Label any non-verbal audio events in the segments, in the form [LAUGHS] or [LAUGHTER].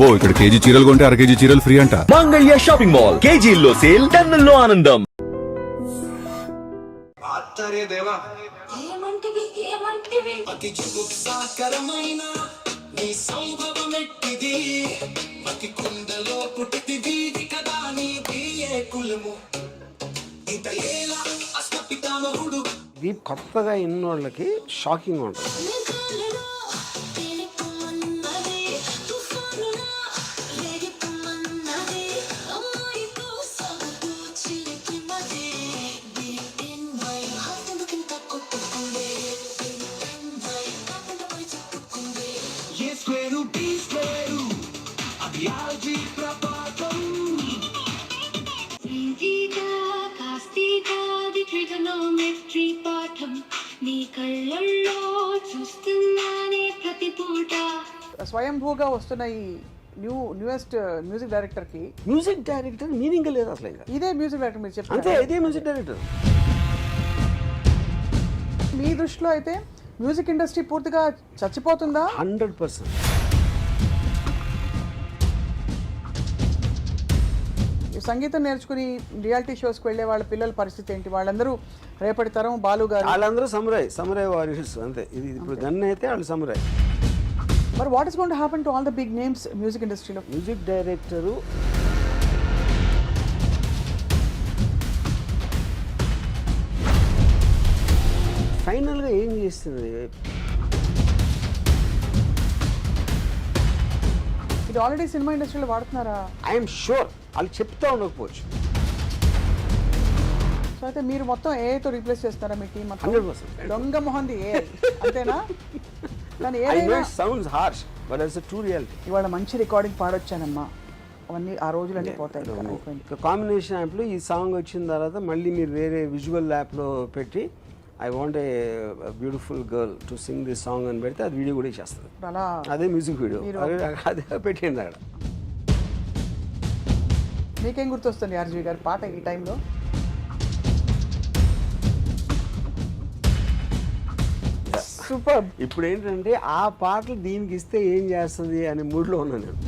అబ్బో ఇక్కడ కేజీ చీరలు కొంటే అర కేజీ చీరలు ఫ్రీ అంట. Mangalya shopping mall. కేజీల్లో సేల్ టన్నుల్లో ఆనందం. ఆత్తరే దేవా. ఏమంటివి ఏమంటివి? అతి సాకరమైన నీ సంభవమెట్టిది. మతి కుండలో పుట్టిది కదా నీ బియ్యే కులము? ఇత ఏలా అష్టపితామహుడు. ఇది కొత్తగా ఇన్నోళ్ళకి షాకింగ్ ఉంటుంది. స్వయంభూగా వస్తున్న ఈ న్యూ న్యూయెస్ట్ మ్యూజిక్ డైరెక్టర్కి మ్యూజిక్ డైరెక్టర్ మీనింగ్ లేదు అసలు ఇదే మ్యూజిక్ డైరెక్టర్ మీరు అంతే చెప్తారు ఇదే మ్యూజిక్ డైరెక్టర్ మీ దృష్టిలో అయితే మ్యూజిక్ ఇండస్ట్రీ పూర్తిగా చచ్చిపోతుందా? Hundred percent. ఈ సంగీతం నేర్చుకుని రియాలిటీ షోస్కి వెళ్ళే వాళ్ళ పిల్లల పరిస్థితి ఏంటి? వాళ్ళందరూ రేపటి తరం బాలు గారు వాళ్ళందరూ సమురాయ్ సమురాయ్ వారియర్స్ అంతే. ఇది ఇప్పుడు గన్ అయితే వాళ్ళు సమురాయ్. మరి what is going to happen to all the big names music ఇండస్ట్రీలో మ్యూజిక్ డైరెక్టరు ఫైనల్గా ఏం చేస్తుంది ఇది ఆల్రెడీ సినిమా ఇండస్ట్రీలో వాడుతున్నారా? ఐఎమ్ షూర్ వాళ్ళు చెప్తా ఉండకపోవచ్చు. సో అయితే మీరు మొత్తం ఏఐతో రీప్లేస్ చేస్తారా మీ టీం మొత్తం? 100%. దొంగ మొహంది ఏ అంతేనా? [LAUGHS] Sounds harsh but it's true reality ఇవాళ మంచి రికార్డింగ్ పాడొచ్చానమ్మా. అవన్నీ ఆ రోజులన్నీ పోతాయి ఇంకా అయిపోయింది. కాంబినేషన్ యాప్లో ఈ సాంగ్ వచ్చిన తర్వాత మళ్ళీ మీరు వేరే విజువల్ యాప్లో పెట్టి I want a beautiful girl to sing this song అని పెడితే అది వీడియో కూడా చేస్తుంది. అదే మ్యూజిక్ వీడియో అదే పెట్టింది అక్కడ మీకేం గుర్తొస్తుంది ఆర్జీ గారి పాట ఈ టైంలో సూపర్. ఇప్పుడు ఏంటంటే ఆ పాటలు దీనికి ఇస్తే ఏం చేస్తుంది అనే మూడ్లో ఉన్నాను నేను.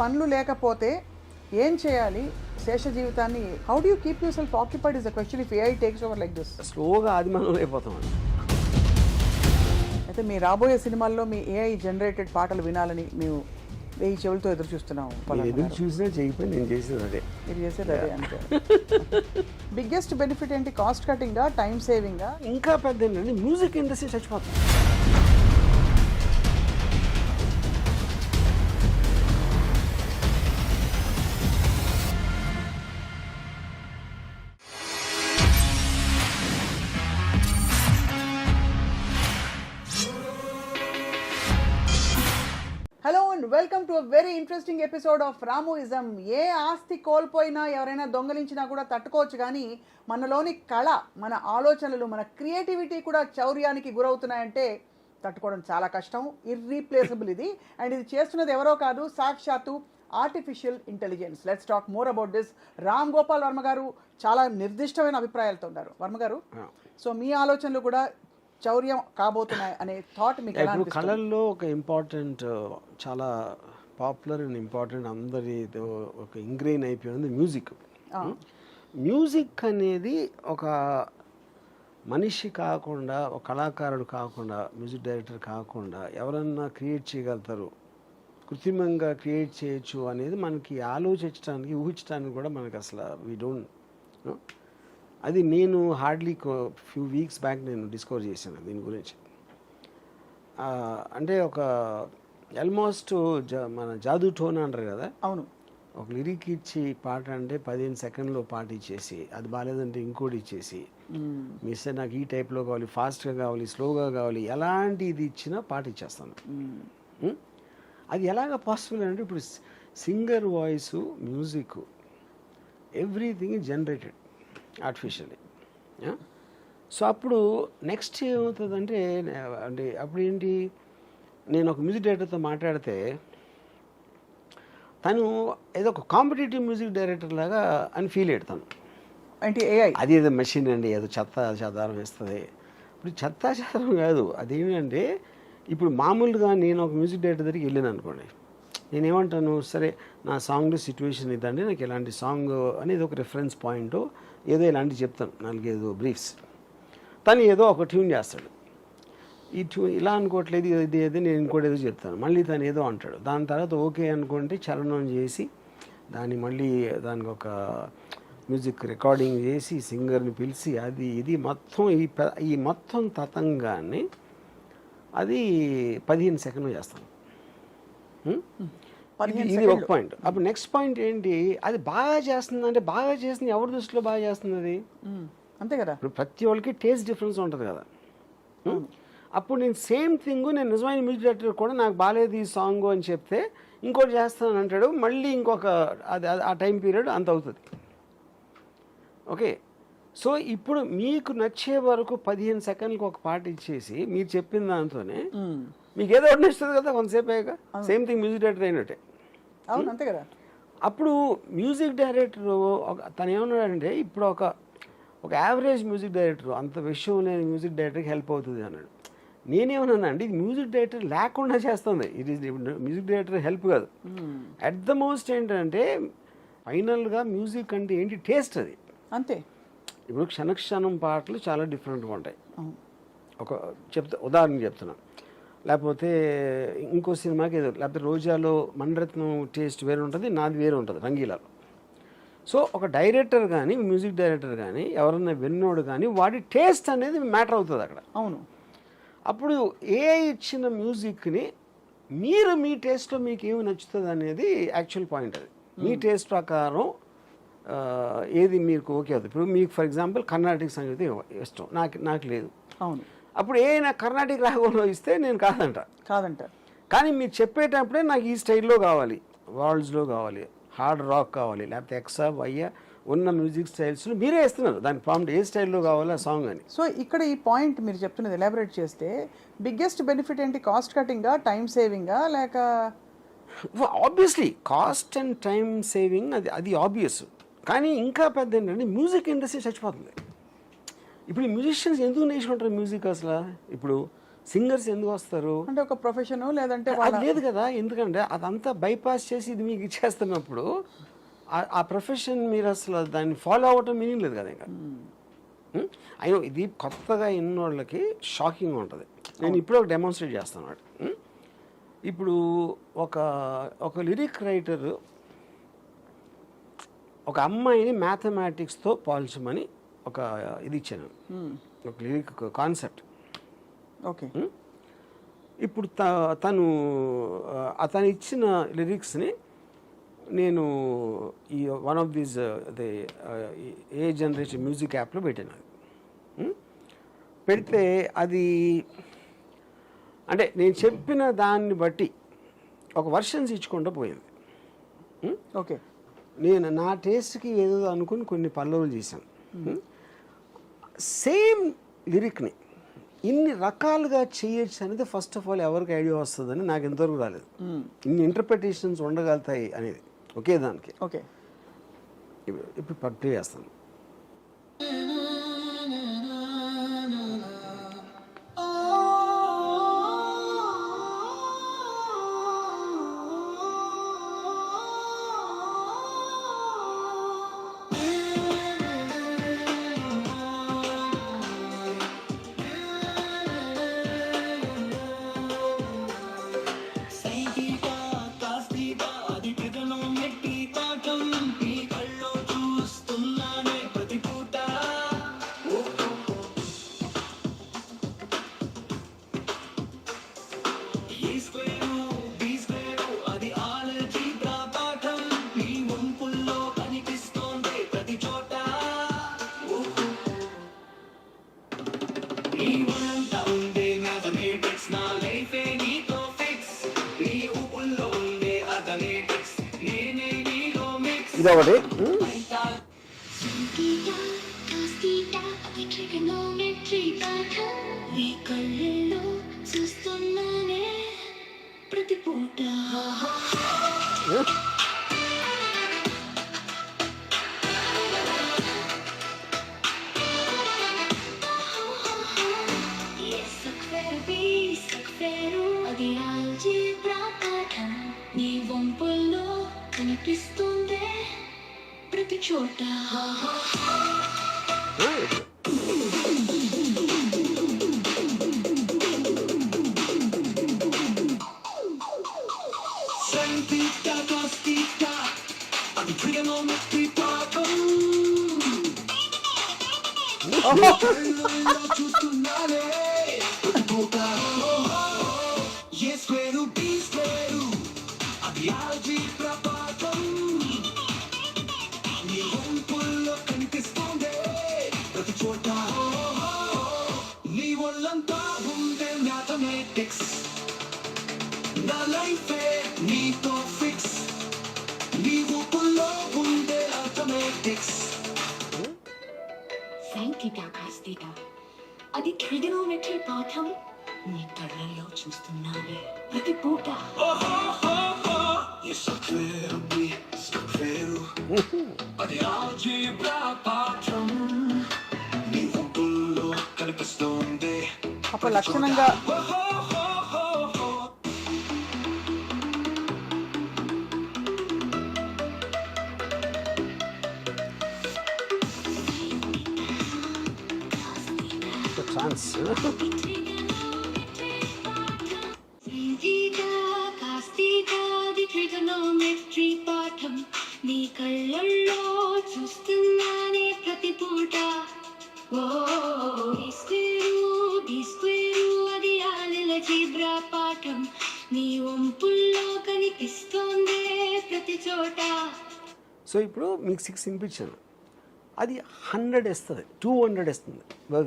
పనులు లేకపోతే ఏం చేయాలి? శేష జీవితాన్ని how do you keep yourself occupied is a question if AI takes over like this స్లోగా ఆదిమానం అయిపోతాం అండి. అయితే మీ రాబోయే సినిమాల్లో మీ ఏఐ జనరేటెడ్ పాటలు వినాలని మేము వెయ్యి చెవులతో ఎదురు చూస్తున్నాము ఎదురు చూసినా చేయకపోయి నేను చేసేది అదే. మీరు చేసేది అదే అంతే. బిగ్గెస్ట్ బెనిఫిట్ ఏంటి? కాస్ట్ కటింగా టైం సేవింగా ఇంకా పెద్ద ఏంటంటే మ్యూజిక్ ఇండస్ట్రీ చచ్చిపోతుంది. Very interesting episode of రామోయిజం. ఏ ఆస్తి కోల్పోయినా ఎవరైనా దొంగలించినా కూడా తట్టుకోవచ్చు కానీ మనలోని కళ మన ఆలోచనలు మన క్రియేటివిటీ కూడా చౌర్యానికి గురవుతున్నాయంటే తట్టుకోవడం చాలా కష్టం ఇర్రీప్లేసబుల్ ఇది. అండ్ ఇది చేస్తున్నది ఎవరో కాదు సాక్షాత్తు artificial intelligence let's talk more about this Ram Gopal Varma garu చాలా నిర్దిష్టమైన అభిప్రాయాలతో ఉన్నారు. వర్మ గారు సో మీ ఆలోచనలు కూడా చౌర్యం కాబోతున్నాయి అనే థాట్ మీకు? కళల్లో ఒక ఇంపార్టెంట్ చాలా పాపులర్ అండ్ ఇంపార్టెంట్ అందరి ఒక ఇంగ్రెయిన్ అయిపోయింది మ్యూజిక్. మ్యూజిక్ అనేది ఒక మనిషి కాకుండా ఒక కళాకారుడు కాకుండా మ్యూజిక్ డైరెక్టర్ కాకుండా ఎవరన్నా క్రియేట్ చేయగలుగుతారు. కృత్రిమంగా క్రియేట్ చేయొచ్చు అనేది మనకి ఆలోచించడానికి ఊహించడానికి కూడా మనకి అసలు వీ డోంట్ అది నేను హార్డ్లీ ఫ్యూ వీక్స్ బ్యాక్ నేను డిస్కవర్ చేశాను దీని గురించి. అంటే ఒక ఆల్మోస్ట్ జా మన జాదూ టోన్ అంటారు కదా? అవును. ఒక లిరిక్ ఇచ్చి పాట అంటే పదిహేను సెకండ్లో పాట ఇచ్చేసి అది బాగాలేదంటే ఇంకోటి ఇచ్చేసి మీ ఇస్తే నాకు ఈ టైప్లో కావాలి ఫాస్ట్గా కావాలి స్లోగా కావాలి ఎలాంటి ఇది ఇచ్చినా పాట ఇచ్చేస్తాను? అది ఎలాగ పాసిబుల్ అంటే ఇప్పుడు singer voice music everything generated artificially so అప్పుడు నెక్స్ట్ ఏమవుతుందంటే అంటే అప్పుడు ఏంటి నేను ఒక మ్యూజిక్ డైరెక్టర్తో మాట్లాడితే తను ఏదో ఒక కాంపిటేటివ్ మ్యూజిక్ డైరెక్టర్ లాగా అని ఫీల్ అయ్యాడు అంటే ఏఐ అది ఏదో మెషిన్ అండి ఏదో చెత్త చెదారం వేస్తుంది. ఇప్పుడు చెత్త చెదారం కాదు అదేంటంటే ఇప్పుడు మామూలుగా నేను ఒక మ్యూజిక్ డైరెక్టర్ దగ్గరికి వెళ్ళాను అనుకోండి. నేను ఏమంటాను సరే నా సాంగ్లో సిచ్యువేషన్ ఇదండి నాకు ఇలాంటి సాంగ్ అనేది ఒక రెఫరెన్స్ పాయింట్ ఏదో ఇలాంటివి చెప్తాను నాలుగైదు బ్రీఫ్స్. తను ఏదో ఒక ట్యూన్ చేస్తాడు. ఈ ట్యూన్ ఇలా అనుకోవట్లేదు ఇది ఇది ఏదో నేను ఇంకోటి ఏదో చెప్తాను. మళ్ళీ తను ఏదో అంటాడు. దాని తర్వాత ఓకే అనుకుంటే చలనం చేసి దాన్ని మళ్ళీ దానికి ఒక మ్యూజిక్ రికార్డింగ్ చేసి సింగర్ని పిలిచి అది ఇది మొత్తం ఈ ఈ మొత్తం తతంగాన్ని అది పదిహేను సెకండ్లు చేస్తాను. ఇది- ఒక. పాయింట్. అప్పుడు నెక్స్ట్ పాయింట్ ఏంటి? అది బాగా చేస్తుంది అంటే బాగా చేస్తుంది ఎవరి దృష్టిలో బాగా చేస్తుంది అది. అంతే కదా. ఇప్పుడు ప్రతి వాళ్ళకి టేస్ట్ డిఫరెన్స్ ఉంటుంది కదా? అప్పుడు నేను సేమ్ థింగ్ నేను నిజమైన మ్యూజిక్ డైరెక్టర్ కూడా నాకు బాగాలేదు ఈ సాంగ్ అని చెప్తే ఇంకోటి చేస్తాను అంటాడు. మళ్ళీ ఇంకొక అది ఆ టైం పీరియడ్ అంత అవుతుంది. ఓకే. సో ఇప్పుడు మీకు నచ్చే వరకు పదిహేను సెకండ్లకు ఒక పాట ఇచ్చేసి మీరు చెప్పిన దాంతోనే. మీకు ఏదో ఒకటి నచ్చుతుంది కదా కొంతసేపు అయ్యాక. సేమ్ థింగ్ మ్యూజిక్ డైరెక్టర్ అయినట్టే. అవును అంతే కదా. అప్పుడు మ్యూజిక్ డైరెక్టర్ ఒక తను ఏమన్నాడంటే ఇప్పుడు ఒక ఒక యావరేజ్ మ్యూజిక్ డైరెక్టర్ అంత విషయం లేని మ్యూజిక్ డైరెక్టర్కి హెల్ప్ అవుతుంది అన్నాడు. నేనేమన్నా అండి ఇది మ్యూజిక్ డైరెక్టర్ లేకుండా చేస్తుంది. ఇది మ్యూజిక్ డైరెక్టర్ హెల్ప్ కాదు. అట్ ద మోస్ట్ ఏంటంటే ఫైనల్గా మ్యూజిక్ అంటే ఏంటి టేస్ట్ అది. అంతే. ఇప్పుడు క్షణక్షణం పాటలు చాలా డిఫరెంట్గా ఉంటాయి. ఒక చెప్తా ఉదాహరణ చెప్తున్నా. లేకపోతే ఇంకో సినిమాకి ఏదో లేకపోతే రోజాలో మణరత్నం టేస్ట్ వేరే ఉంటుంది నాది వేరే ఉంటుంది రంగీలాలో. సో ఒక డైరెక్టర్ కానీ మ్యూజిక్ డైరెక్టర్ కానీ ఎవరన్నా విన్నోడు కానీ వాడి టేస్ట్ అనేది మ్యాటర్ అవుతుంది అక్కడ. అవును. అప్పుడు ఏ ఇచ్చిన మ్యూజిక్ని మీరు మీ టేస్ట్లో మీకు ఏమి నచ్చుతుంది అనేది యాక్చువల్ పాయింట్ అది మీ టేస్ట్ ప్రకారం ఏది మీకు ఓకే అవుతుంది. ఇప్పుడు మీకు ఫర్ ఎగ్జాంపుల్ కర్ణాటక సంగీతం ఇష్టం. నాకు నాకు లేదు. అవును. అప్పుడు ఏ నాకు కర్ణాటక రాగంలో ఇస్తే నేను కాదంట. కాదంట. కానీ మీరు చెప్పేటప్పుడే నాకు ఈ స్టైల్లో కావాలి. వాల్డ్స్లో కావాలి. హార్డ్ రాక్ కావాలి. లేకపోతే ఎక్సా వయ్య ఉన్న మ్యూజిక్ స్టైల్స్లో మీరే ఇస్తున్నారు దాని ప్రాంప్ట్ ఏ స్టైల్లో కావాలో ఆ సాంగ్ అని. సో ఇక్కడ ఈ పాయింట్ మీరు చెప్తున్నది ఎలాబరేట్ చేస్తే బిగ్గెస్ట్ బెనిఫిట్ ఏంటి? కాస్ట్ కటింగా టైం సేవింగా లేక obviously cost and time saving అది అది ఆబ్వియస్. కానీ ఇంకా పెద్ద ఏంటంటే మ్యూజిక్ ఇండస్ట్రీ చచ్చిపోతుంది. ఇప్పుడు ఈ మ్యూజిషియన్స్ ఎందుకు నేర్చుకుంటారు మ్యూజిక్ అసలు? ఇప్పుడు సింగర్స్ ఎందుకు వస్తారు? అంటే ఒక ప్రొఫెషన్ లేదంటే అది లేదు కదా. ఎందుకంటే అదంతా బైపాస్ చేసి ఇది మీకు ఇచ్చేస్తున్నప్పుడు ఆ- ప్రొఫెషన్ మీరు అసలు దాన్ని ఫాలో అవ్వటం మీనింగ్ లేదు కదా ఇంకా. ఉం? అయ్యో ఇది కొత్తగా ఎన్నోళ్ళకి షాకింగ్ ఉంటుంది. నేను ఇప్పుడు ఒక డెమాన్స్ట్రేట్ చేస్తాను వాడు ఉం? ఇప్పుడు ఒక ఒక లిరిక్ రైటర్ ఒక అమ్మాయిని మ్యాథమెటిక్స్తో పోల్చమని ఒక ఇది ఇచ్చాను. ఒక లిరిక్ కాన్సెప్ట్ ఓకే. ఇప్పుడు తను అతను ఇచ్చిన లిరిక్స్ని నేను ఈ వన్ ఆఫ్ దీస్ ఈ ఏ జనరేషన్ మ్యూజిక్ యాప్లో పెట్టాను? పెడితే అది అంటే నేను చెప్పిన దాన్ని బట్టి ఒక వర్షన్స్ ఇచ్చుకుంటూ పోయింది. ఓకే. నేను నా టేస్ట్కి ఏదో అనుకుని కొన్ని పల్లవులు చేశాను. సేమ్ లిరిక్ని ఇన్ని రకాలుగా చేయొచ్చు అనేది ఫస్ట్ ఆఫ్ ఆల్ ఎవరికి ఐడియా వస్తుందని నాకు ఎంతవరకు రాలేదు. ఇన్ని ఇంటర్ప్రిటేషన్స్ ఉండగలుగుతాయి అనేది. ఒకే దానికి. ఓకే. ఇప్పుడు ఇప్పుడు పట్టు చేస్తాను మిక్స్ ఇది ఒకటి ఉం? కనిపిస్తుంది ప్రతి చోట స్క్వేరు బి స్క్వేరు అది ఆల్జీబ్రా పాఠం నీ ఊపుల్లో కనిపిస్తోంది ఒక లక్షణంగా ఛాన్స్ అది పాఠం. నీ కళ్ళల్లో చూస్తున్నానే ప్రతి పూట. ఓ బి స్క్వేరు బి స్క్వేరు అది జీబ్రా పాఠం. నీ వంపుల్లో కనిపిస్తోందే ప్రతి చోట. సో ఇప్పుడు మీకు సిక్స్ వినిపించాను. అది హండ్రెడ్ ఇస్తుంది టూ హండ్రెడ్ ఇస్తుంది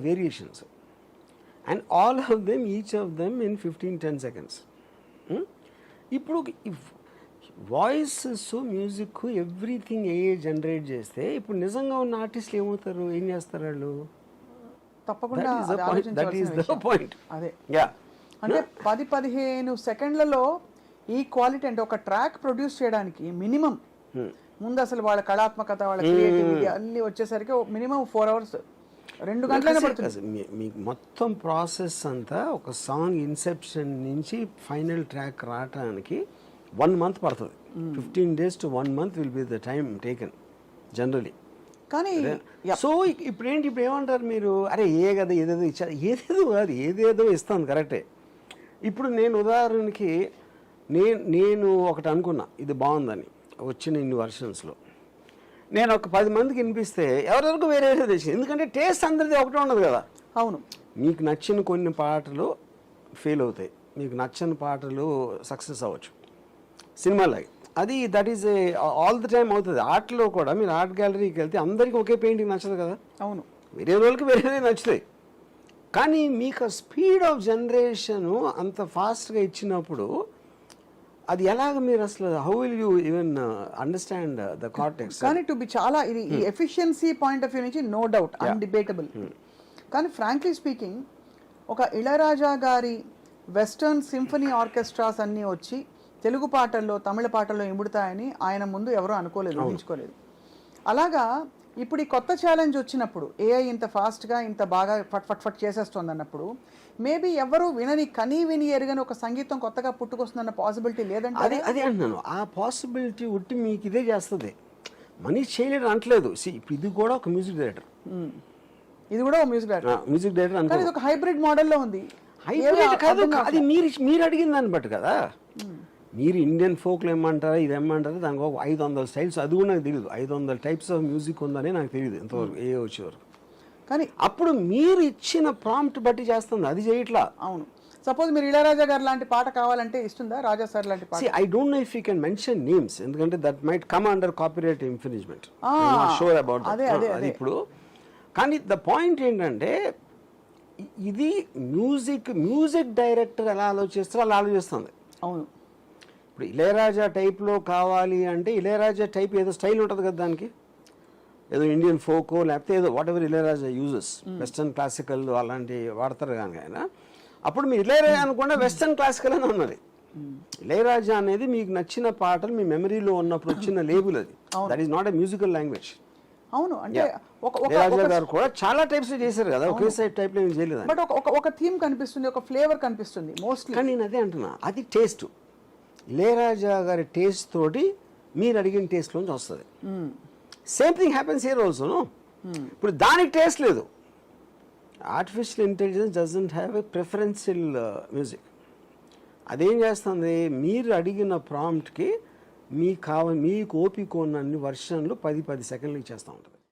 variations. And all of them each of them in fifteen ten seconds. ఇప్పుడు voice music everything A generate చేస్తే ఇప్పుడు నిజంగా ఉన్న ఆర్టిస్టులు ఏమవుతారు? ఏం చేస్తారు వాళ్ళు? తప్పకుండా the అది యా అంటే పది పదిహేను సెకండ్లలో ఈ క్వాలిటీ అంటే ఒక ట్రాక్ ప్రొడ్యూస్ చేయడానికి మినిమం. ముందు అసలు వాళ్ళ కళాత్మకత వాళ్ళ క్రియేటివిటీ అన్ని వచ్చేసరికి మినిమం ఫోర్ అవర్స్ రెండు గంటలైనా పడుతుంది. మీకు మొత్తం ప్రాసెస్ అంతా ఒక సాంగ్ ఇన్సెప్షన్ నుంచి ఫైనల్ ట్రాక్ రావడానికి వన్ మంత్ పడుతుంది. Fifteen days to one month will be the time taken generally కానీ సో ఇప్పుడు ఏంటి ఇప్పుడు ఏమంటారు మీరు? అరే ఏ కదా ఏదేదో ఇచ్చారు ఏదేదో కాదు ఏదేదో ఇస్తాను కరెక్టే. ఇప్పుడు నేను ఉదాహరణకి నేను నేను ఒకటి అనుకున్నా ఇది బాగుందని వచ్చిన ఇన్ని వర్షన్స్లో. నేను ఒక పది మందికి వినిపిస్తే ఎవరెవరికి వేరే వేరే తెచ్చింది ఎందుకంటే టేస్ట్ అందరిది ఒకటే ఉండదు కదా. అవును. మీకు నచ్చిన కొన్ని పాటలు ఫెయిల్ అవుతాయి. మీకు నచ్చని పాటలు సక్సెస్ అవ్వచ్చు. సినిమాలాగా. అది that is a all the time అవుతుంది. ఆర్ట్లో కూడా మీరు ఆర్ట్ గ్యాలరీకి వెళ్తే అందరికీ ఒకే పెయింటింగ్ నచ్చదు కదా? అవును. వేరే వాళ్ళకి వేరే నచ్చుతాయి. కానీ మీకు స్పీడ్ ఆఫ్ జనరేషన్ అంత ఫాస్ట్గా ఇచ్చినప్పుడు అది ఎలాగ మీరు అసలు how will you even understand the cortex కానీ టు బి చాలా ఇది ఈ. ఎఫిషియన్సీ పాయింట్ ఆఫ్ వ్యూ నుంచి నో డౌట్ అన్డిబేటబుల్ కానీ ఫ్రాంక్లీ స్పీకింగ్ ఒక ఇళరాజా గారి వెస్టర్న్ సింఫనీ ఆర్కెస్ట్రాస్ అన్నీ వచ్చి తెలుగు పాటల్లో తమిళ పాటల్లో ఇముడుతాయని ఆయన ముందు ఎవరూ అనుకోలేదు ఊహించుకోలేదు. అలాగా ఇప్పుడు ఈ కొత్త ఛాలెంజ్ వచ్చినప్పుడు ఏఐ ఇంత ఫాస్ట్గా ఇంత బాగా ఫట్ ఫట్ ఫట్ చేసేస్తుంది అన్నప్పుడు మేబీ ఎవరు వినని కనీ విని ఎరగని ఒక సంగీతం కొత్తగా పుట్టుకొస్తుందన్న పాసిబిలిటీ లేదంటే అదే అదే అంటున్నాను. ఆ పాసిబిలిటీ ఉట్టి మీకు ఇదే చేస్తుంది. చేయలేడు అంటలేదు See, ఇప్పుడు ఇది కూడా ఒక మ్యూజిక్ డైరెక్టర్. ఇది కూడా మ్యూజిక్ డైరెక్టర్. మ్యూజిక్ డైరెక్టర్ కానీ ఇది ఒక హైబ్రిడ్ మోడల్లో ఉంది. హైబ్రిడ్ కాదు అది మీరు మీరు అడిగిన దాన్ని బట్టి కదా. మీరు ఇండియన్ ఫోక్లో ఏమంటారా ఇది ఏమంటారా దానికి ఒక ఐదు వందల స్టైల్స్ అది కూడా నాకు తెలియదు ఐదు వందల టైప్స్ ఆఫ్ మ్యూజిక్ ఉందని నాకు తెలియదు ఇంతవరకు ఏ వచ్చేవరకు కానీ అప్పుడు మీరు ఇచ్చిన ప్రాంప్ట్ బట్టి చేస్తుంది. అది చేయట్లా. అవును. సపోజ్ మీరు ఇళయరాజా గారు లాంటి పాట కావాలంటే ఇస్తుందా? రాజా సార్ లాంటి పాట? I don't know if you can mention names ఎందుకంటే that might come under copyright infringement Ah, sure about అదే, అదే, అది. ఇప్పుడు. కానీ ద పాయింట్ ఏంటంటే ఇది మ్యూజిక్ మ్యూజిక్ డైరెక్టర్ ఎలా ఆలోచిస్తారో అలా ఆలోచిస్తుంది. అవును. ఇప్పుడు ఇళయరాజా టైప్లో కావాలి అంటే ఇళయరాజా టైప్ ఏదో స్టైల్ ఉంటుంది కదా దానికి? ఏదో ఇండియన్ ఫోకో లేకపోతే ఏదో whatever Ilaiyaraaja uses western classical అలాంటి వాడతారు కానీ ఆయన. అప్పుడు మీరు ఇళయరాజా అనుకుంటే వెస్టర్న్ క్లాసికల్ అని ఉన్నది ఇళయరాజా అనేది మీకు నచ్చిన పాటలు మీ మెమరీలో ఉన్నప్పుడు వచ్చిన లేబుల్ అది. That is not a musical language అవును అంటే ఒక ఇళయరాజా గారు కూడా చాలా టైప్స్ చేశారు కదా. ఒకే సైడ్ టైప్లో ఏం చేయలేదు. బట్ ఒక ఒక- ఒక థీమ్ కనిపిస్తుంది ఒక ఫ్లేవర్ కనిపిస్తుంది మోస్ట్లీ కానీ నేను అదే అంటున్నా అది టేస్ట్ ఇళయరాజా గారి టేస్ట్ తోటి మీరు అడిగిన టేస్ట్లోంచి వస్తుంది. సేమ్ థింగ్ హ్యాపెన్స్ హియర్ ఆల్సోను ఇప్పుడు దానికి టేస్ట్ లేదు. Artificial intelligence doesn't have a preferential music అదేం చేస్తుంది? మీరు అడిగిన ప్రాంప్ట్కి మీ కావ మీకు ఓపిక ఉన్నన్ని వర్షన్లు పది పది సెకండ్లు ఇచ్చేస్తూ ఉంటుంది